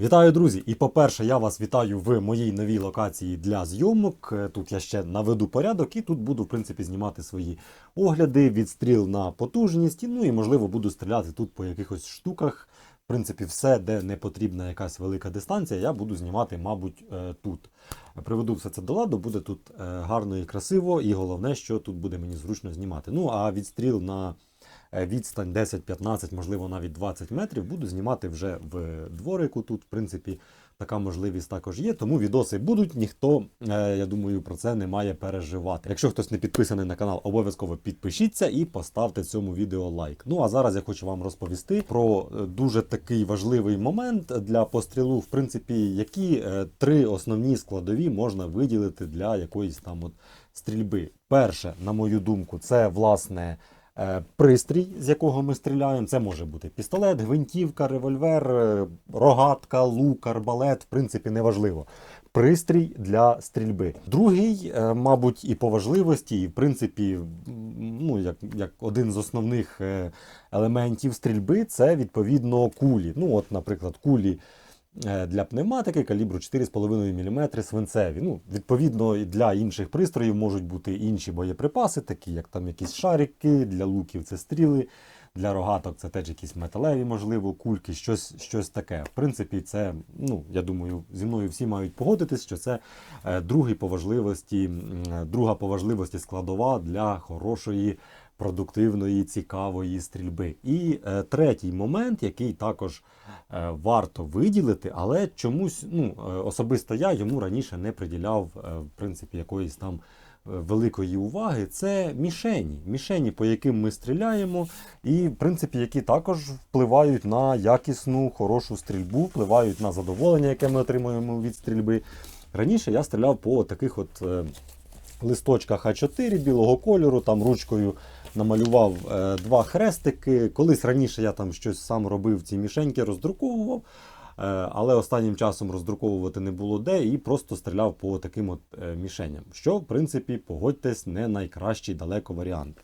Вітаю, друзі! І по-перше, я вас вітаю в моїй новій локації для зйомок. Е, Тут я ще наведу порядок і тут буду, в принципі, знімати свої огляди, відстріл на потужність. Ну і можливо буду стріляти тут по якихось штуках. В принципі, все, де не потрібна якась велика дистанція, я буду знімати, мабуть, е, тут. Приведу все це до ладу, буде тут е, гарно і красиво, і головне, що тут буде мені зручно знімати. Ну а відстріл на відстань 10-15, можливо, навіть 20 метрів, буду знімати вже в дворику. Тут, в принципі, така можливість також є. Тому відоси будуть. Ніхто, е, я думаю, про це не має переживати. Якщо хтось не підписаний на канал, обов'язково підпишіться і поставте цьому відео лайк. Ну а зараз я хочу вам розповісти про е, дуже такий важливий момент для пострілу. В принципі, які е, три основні складові можна виділити для якоїсь там от стрільби. Перше, на мою думку, це власне. Е, Пристрій, з якого ми стріляємо, це може бути пістолет, гвинтівка, револьвер, е, рогатка, лук, арбалет, в принципі, неважливо. Пристрій для стрільби. Другий, е, мабуть, і по важливості, і в принципі, ну, як, як один з основних елементів стрільби, це відповідно кулі. Ну, от, наприклад, кулі для пневматики калібру 4,5 мм свинцеві. Ну, відповідно, і для інших пристроїв можуть бути інші боєприпаси, такі як там якісь шарики, для луків це стріли, для рогаток це теж якісь металеві, можливо, кульки, щось, щось таке. В принципі, це, ну, я думаю, зі мною всі мають погодитись, що це е, другий по важливості, е, друга по важливості складова для хорошої продуктивної, цікавої стрільби. І е, третій момент, який також е, варто виділити, але чомусь ну, е, особисто я йому раніше не приділяв е, в принципі якоїсь там е, великої уваги. Це мішені, мішені, по яким ми стріляємо, і в принципі, які також впливають на якісну, хорошу стрільбу, впливають на задоволення, яке ми отримуємо від стрільби. Раніше я стріляв по таких от. е, листочках А4 білого кольору, там ручкою намалював е, два хрестики. Колись раніше я там щось сам робив, ці мішеньки роздруковував. е, Але останнім часом роздруковувати не було де і просто стріляв по таким от е, мішеням. Що, в принципі, погодьтесь, не найкращий далеко варіант.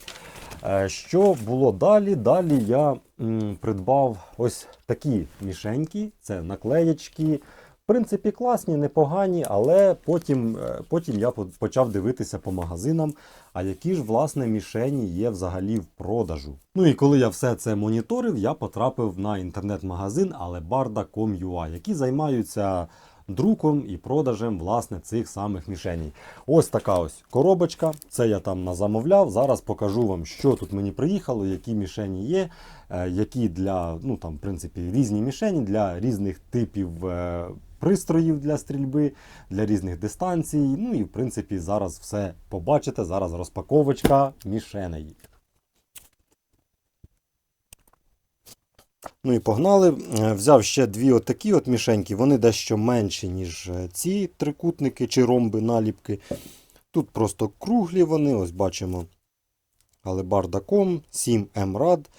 Що було далі? Далі я м, придбав ось такі мішеньки, це наклеєчки. Принципі, класні, непогані, але потім, е, потім я почав дивитися по магазинам, а які ж власне мішені є взагалі в продажу. Ну і коли я все це моніторив, я потрапив на інтернет-магазин alebarda.com.ua, які займаються друком і продажем власне цих самих мішеней. Ось така ось коробочка. Це я там назамовляв. Зараз покажу вам, що тут мені приїхало, які мішені є, е, які для ну там, в принципі, різні мішені для різних типів. Пристроїв для стрільби, для різних дистанцій. Ну і в принципі зараз все побачите. Зараз розпаковочка мішеней. Ну і погнали. Е, Взяв ще дві отакі от мішеньки. Вони дещо менші, ніж е, ці трикутники чи ромби наліпки. Тут просто круглі вони, ось бачимо. Алебарда.com, 7 МРАД.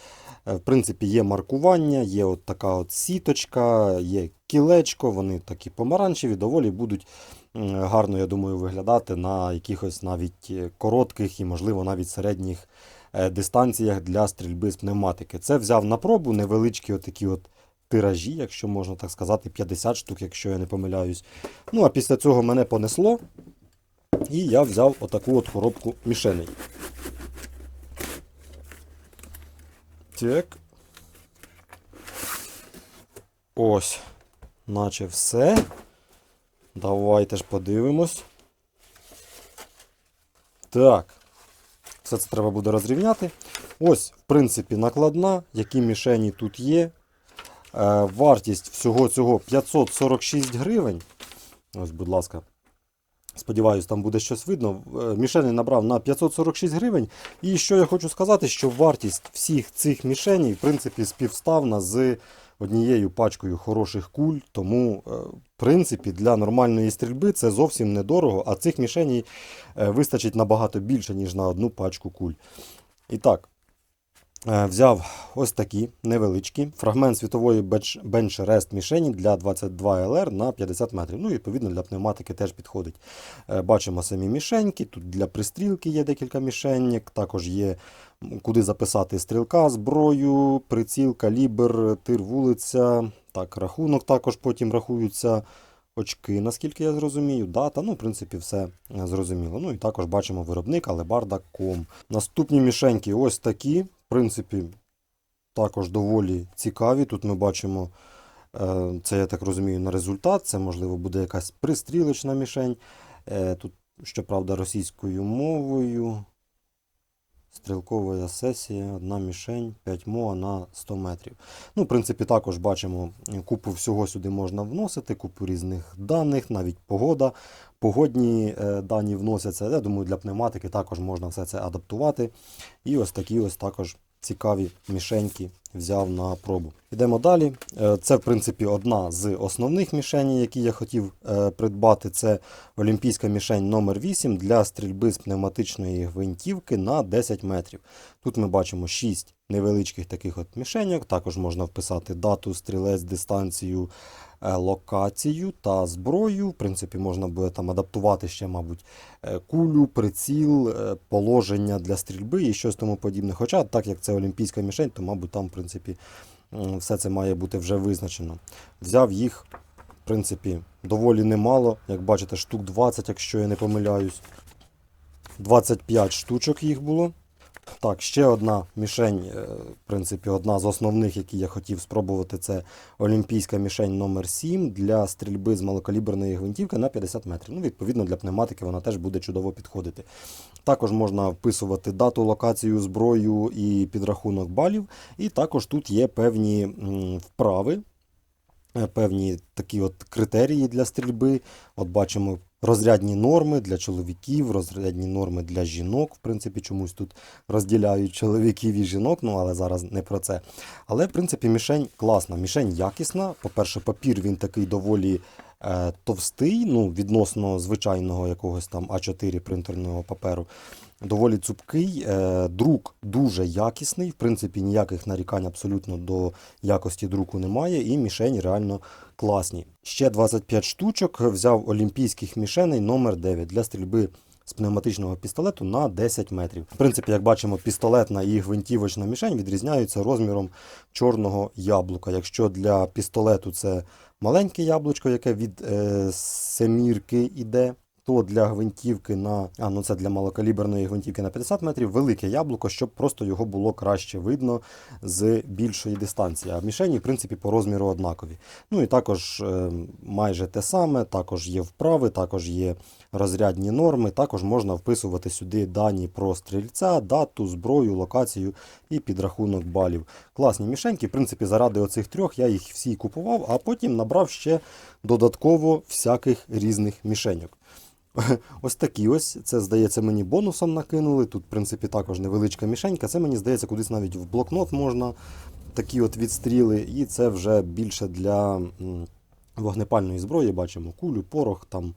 Е, В принципі, є маркування, є от така от сіточка, є кілечко, вони такі помаранчеві, доволі будуть гарно, я думаю, виглядати на якихось навіть е, коротких і, можливо, навіть середніх е, дистанціях для стрільби з пневматики. Це взяв на пробу невеличкі отакі от тиражі, якщо можна так сказати, 50 штук, якщо я не помиляюсь. Ну, а після цього мене понесло, і я взяв отаку от коробку мішеней. Так. Ось. Наче все. Давайте ж подивимось. Так. Все це треба буде розрівняти. Ось, в принципі, накладна, які мішені тут є. Е, вартість всього цього 546 гривень. Ось, будь ласка. Сподіваюсь, там буде щось видно. Е, Мішені набрав на 546 гривень. І що я хочу сказати, що вартість всіх цих мішеней, в принципі, співставна з однією пачкою хороших куль. Тому, е, в принципі, для нормальної стрільби це зовсім недорого, а цих мішеней е, вистачить набагато більше, ніж на одну пачку куль. І так, взяв ось такі невеличкі фрагмент світової бенч- бенч-рест мішені для 22 ЛР на 50 метрів. Ну, і, відповідно, для пневматики теж підходить. Е, Бачимо самі мішеньки. Тут для пристрілки є декілька мішеньок, також є куди записати стрілка, зброю, приціл, калібр, тир вулиця. Так, рахунок також потім рахуються очки, наскільки я зрозумію. Дата, ну, в принципі, все е, зрозуміло. Ну і також бачимо виробник Алебарда.com. Наступні мішеньки ось такі. Принципі, також доволі цікаві. Тут ми бачимо, е, це, я так розумію, на результат. Це, можливо, буде якась пристрілочна мішень. Е, Тут, щоправда, російською мовою. Стрілкова сесія, одна мішень, 5 МОА на 100 метрів. Ну, в принципі, також бачимо, купу всього сюди можна вносити, купу різних даних, навіть погода. Погодні е, дані вносяться. Я думаю, для пневматики також можна все це адаптувати. І ось такі ось також цікаві мішеньки взяв на пробу. Йдемо далі. Е, Це, в принципі, одна з основних мішеней, які я хотів е, придбати. Це олімпійська мішень номер 8 для стрільби з пневматичної гвинтівки на 10 метрів. Тут ми бачимо 6 невеличких таких от мішеньок. Також можна вписати дату, стрілець, дистанцію, е, локацію та зброю. В принципі, можна буде там адаптувати ще, мабуть, кулю, приціл, положення для стрільби і щось тому подібне. Хоча, так як це олімпійська мішень, то, мабуть, там, принципі, все це має бути вже визначено. Взяв їх, в принципі, доволі немало. Як бачите, штук 20, якщо я не помиляюсь. 25 штучок їх було. Так, ще одна мішень, е, в принципі, одна з основних, які я хотів спробувати, це олімпійська мішень номер 7 для стрільби з малокаліберної гвинтівки на 50 метрів. Ну, відповідно, для пневматики вона теж буде чудово підходити. Також можна вписувати дату, локацію, зброю і підрахунок балів. І також тут є певні вправи, е, певні такі от критерії для стрільби. От бачимо розрядні норми для чоловіків, розрядні норми для жінок. В принципі, чомусь тут розділяють чоловіків і жінок, ну але зараз не про це. Але, в принципі, мішень класна, мішень якісна. По-перше, папір він такий доволі е, товстий, ну, відносно звичайного якогось там А4 принтерного паперу. Доволі цупкий, е, друк дуже якісний. В принципі, ніяких нарікань абсолютно до якості друку немає, і мішені реально класні. Ще 25 штучок взяв олімпійських мішеней номер 9 для стрільби з пневматичного пістолету на 10 метрів. В принципі, як бачимо, пістолетна і гвинтівочна мішень відрізняються розміром чорного яблука. Якщо для пістолету це маленьке яблучко, яке від е, семірки йде, то для гвинтівки на а ну це для малокаліберної гвинтівки на 50 метрів велике яблуко, щоб просто його було краще видно з більшої дистанції. А мішені, в принципі, по розміру однакові. Ну і також е, майже те саме, також є вправи, також є розрядні норми. Також можна вписувати сюди дані про стрільця, дату, зброю, локацію і підрахунок балів. Класні мішеньки. В принципі, заради оцих трьох я їх всі купував, а потім набрав ще додатково всяких різних мішеньок. Ось такі ось. Це, здається, мені бонусом накинули. Тут, в принципі, також невеличка мішенька. Це мені здається, кудись навіть в блокнот можна такі от відстріли. І це вже більше для вогнепальної зброї. Бачимо кулю, порох, там,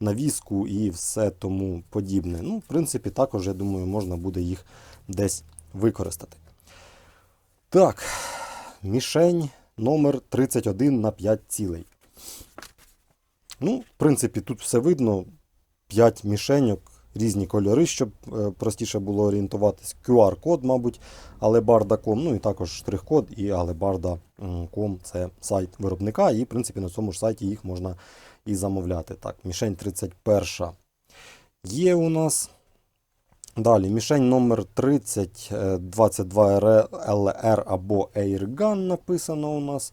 навіску і все тому подібне. Ну, в принципі, також, я думаю, можна буде їх десь використати. Так, мішень номер 31 на 5 цілей. Ну, в принципі, тут все видно. 5 мішеньок, різні кольори, щоб е, простіше було орієнтуватись. QR-код, мабуть, Alebarda.com, ну і також штрих-код і Alebarda.com це сайт виробника, і, в принципі, на цьому ж сайті їх можна і замовляти. Так, мішень 31 є у нас. Далі, мішень номер 30, е, 22 LR або Airgun написано у нас.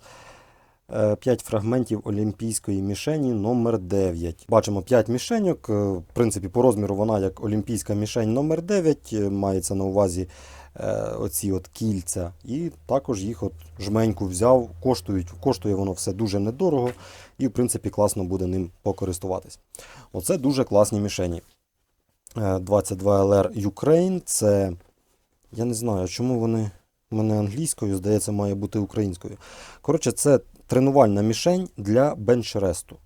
5 фрагментів олімпійської мішені номер 9 Бачимо 5 мішеньок. е, В принципі, по розміру вона як олімпійська мішень номер 9 е, мається на увазі е, оці от кільця. І також їх от жменьку взяв. Коштують, коштує воно все дуже недорого і, в принципі, класно буде ним покористуватись. Оце дуже класні мішені. Е, 22 LR Ukraine. Це. Я не знаю, чому вони в мене англійською, здається, має бути українською. Коротше, це тренувальна мішень для бенчресту.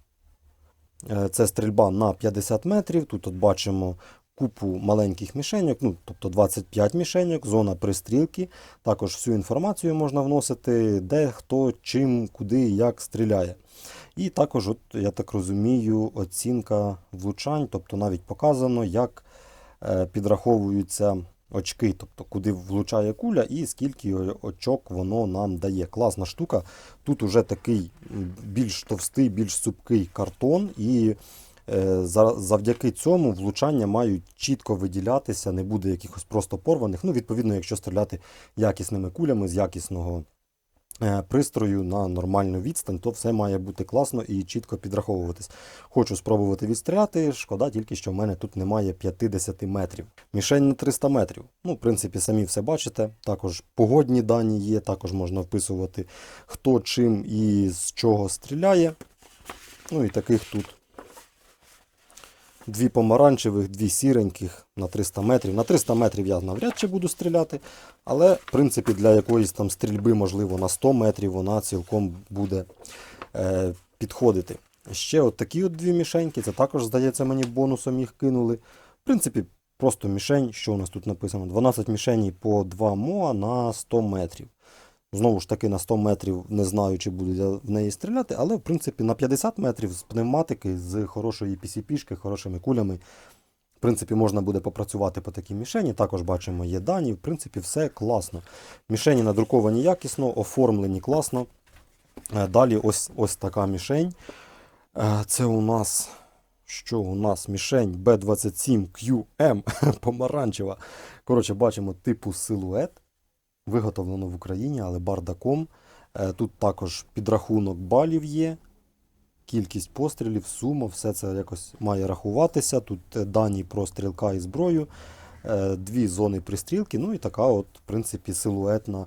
Е, Це стрільба на 50 метрів. Тут от бачимо купу маленьких мішеньок, ну, тобто 25 мішеньок, зона пристрілки. Також всю інформацію можна вносити, де, хто, чим, куди як стріляє. І також, от, я так розумію, оцінка влучань, тобто навіть показано, як е, підраховуються очки, тобто куди влучає куля і скільки очок воно нам дає. Класна штука. Тут уже такий більш товстий, більш супкий картон, і е, за- завдяки цьому влучання мають чітко виділятися, не буде якихось просто порваних. Ну, відповідно, якщо стріляти якісними кулями з якісного пристрою на нормальну відстань, то все має бути класно і чітко підраховуватись. Хочу спробувати відстріляти. Шкода тільки, що в мене тут немає 50 метрів. Мішень на 300 метрів. Ну, в принципі, самі все бачите. Також погодні дані є, також можна вписувати, хто чим і з чого стріляє. Ну і таких тут дві помаранчевих, дві сіреньких на 300 метрів. На 300 метрів я навряд чи буду стріляти, але в принципі для якоїсь там стрільби, можливо, на 100 метрів вона цілком буде е, підходити. Ще от такі от дві мішеньки, це також, здається, мені бонусом їх кинули. В принципі, просто мішень, що у нас тут написано? 12 мішеній по 2 МОА на 100 метрів. Знову ж таки, на 100 метрів не знаю, чи буду я в неї стріляти, але в принципі на 50 метрів з пневматики, з хорошої PCP-шки, хорошими кулями. В принципі, можна буде попрацювати по такій мішені. Також бачимо, є дані. В принципі, все класно. Мішені надруковані якісно, оформлені класно. Е, Далі ось, ось така мішень. Е, Це у нас. Що у нас мішень B27QM помаранчева. Коротше, бачимо типу силует. Виготовлено в Україні, але бардаком. Е, Тут також підрахунок балів є. Кількість пострілів, сума, все це якось має рахуватися. Тут е, дані про стрілка і зброю, е, дві зони пристрілки, ну і така, от, в принципі, силуетна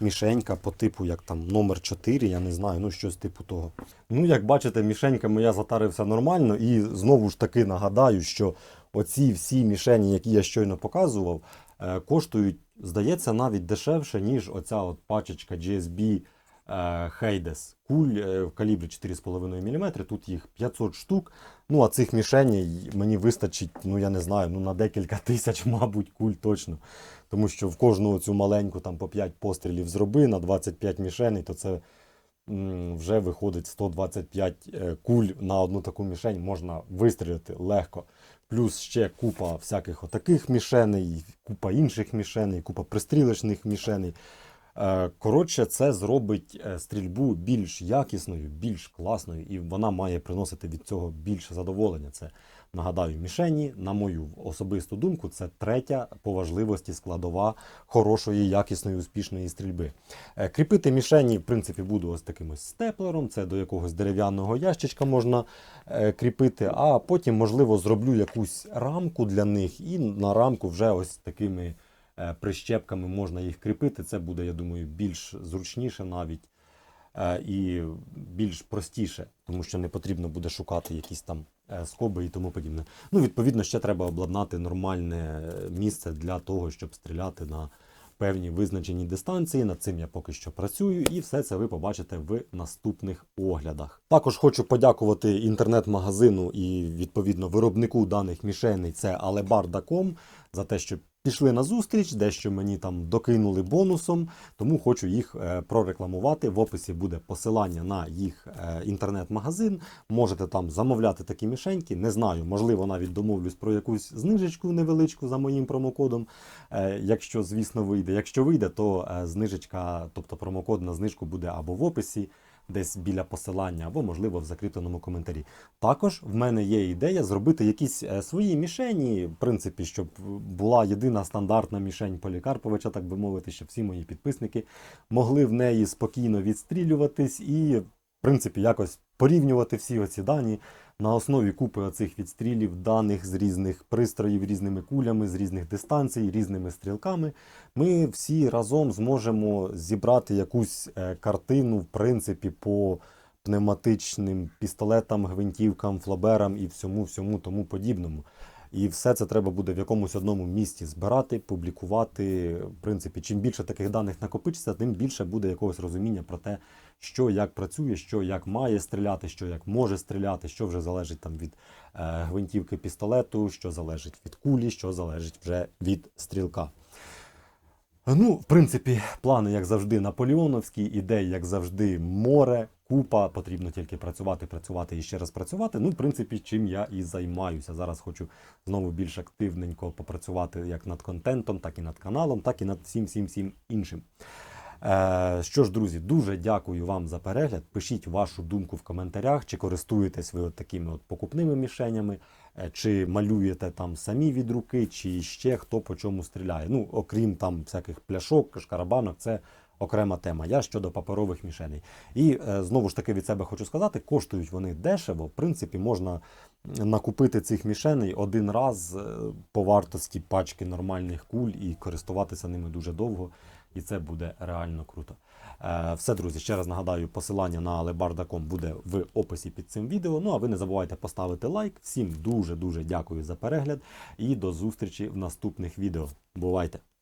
мішенька по типу, як там номер 4, я не знаю, ну щось типу того. Ну, як бачите, мішеньками я затарився нормально, і знову ж таки нагадаю, що оці всі мішені, які я щойно показував, коштують, здається, навіть дешевше, ніж оця от пачечка GSB е, Hades куль е, в калібрі 4,5 мм. Тут їх 500 штук. Ну, а цих мішеней мені вистачить, ну я не знаю, ну на декілька тисяч, мабуть, куль точно. Тому що в кожну цю маленьку там по 5 пострілів зроби на 25 мішеней, то це вже виходить 125 е, куль на одну таку мішень можна вистрілити легко. Плюс ще купа всяких отаких мішеней, купа інших мішеней, купа пристрілочних мішеней. Е, Коротше, це зробить е, стрільбу більш якісною, більш класною, і вона має приносити від цього більше задоволення. Це нагадаю, мішені, на мою особисту думку, це третя по важливості складова хорошої, якісної, успішної стрільби. Е, Кріпити мішені, в принципі, буду ось таким ось степлером. Це до якогось дерев'яного ящичка можна кріпити, а потім, можливо, зроблю якусь рамку для них, і на рамку вже ось такими прищепками можна їх кріпити. Це буде, я думаю, більш зручніше навіть е, і більш простіше, тому що не потрібно буде шукати якісь там е, скоби і тому подібне. Ну, відповідно, ще треба обладнати нормальне е, місце для того, щоб стріляти на певні визначені дистанції. Над цим я поки що працюю, і все це ви побачите в наступних оглядах. Також хочу подякувати інтернет-магазину і відповідно виробнику даних мішеней. Це Alebarda.com за те, що пішли на зустріч, дещо мені там докинули бонусом, тому хочу їх е, прорекламувати. В описі буде посилання на їх е, інтернет-магазин. Можете там замовляти такі мішеньки. Не знаю, можливо, навіть домовлюсь про якусь знижечку невеличку за моїм промокодом. Е, Якщо, звісно, вийде. Якщо вийде, то знижечка, тобто промокод на знижку буде або в описі. Десь біля посилання, або, можливо, в закріпленому коментарі. Також в мене є ідея зробити якісь е, свої мішені, в принципі, щоб була єдина стандартна мішень Полікарповича, так би мовити, щоб всі мої підписники могли в неї спокійно відстрілюватись і, принципі, якось порівнювати всі оці дані на основі купи оцих відстрілів, даних з різних пристроїв, різними кулями, з різних дистанцій, різними стрілками. Ми всі разом зможемо зібрати якусь е, картину, в принципі, по пневматичним пістолетам, гвинтівкам, флоберам і всьому, всьому тому подібному. І все це треба буде в якомусь одному місці збирати, публікувати. В принципі, чим більше таких даних накопичиться, тим більше буде якогось розуміння про те, що як працює, що як має стріляти, що як може стріляти, що вже залежить там від е, гвинтівки пістолету, що залежить від кулі, що залежить вже від стрілка. Ну, в принципі, плани, як завжди, наполеоновські, ідей, як завжди, море. купа, потрібно тільки працювати, працювати і ще раз працювати. Ну, в принципі, чим я і займаюся. Зараз хочу знову більш активненько попрацювати як над контентом, так і над каналом, так і над всім всім всім іншим. Е, що ж, друзі, дуже дякую вам за перегляд. Пишіть вашу думку в коментарях, чи користуєтесь ви от такими от покупними мішенями, е, чи малюєте там самі від руки, чи ще хто по чому стріляє. Ну, окрім там всяких пляшок, шкарабанок, це окрема тема. Я щодо паперових мішеней. І е, знову ж таки від себе хочу сказати, коштують вони дешево. В принципі, можна накупити цих мішеней один раз по вартості пачки нормальних куль і користуватися ними дуже довго. І це буде реально круто. Е, все, друзі, ще раз нагадаю, посилання на alebarda.com буде в описі під цим відео. Ну а ви не забувайте поставити лайк. Всім дуже дуже дякую за перегляд і до зустрічі в наступних відео. Бувайте!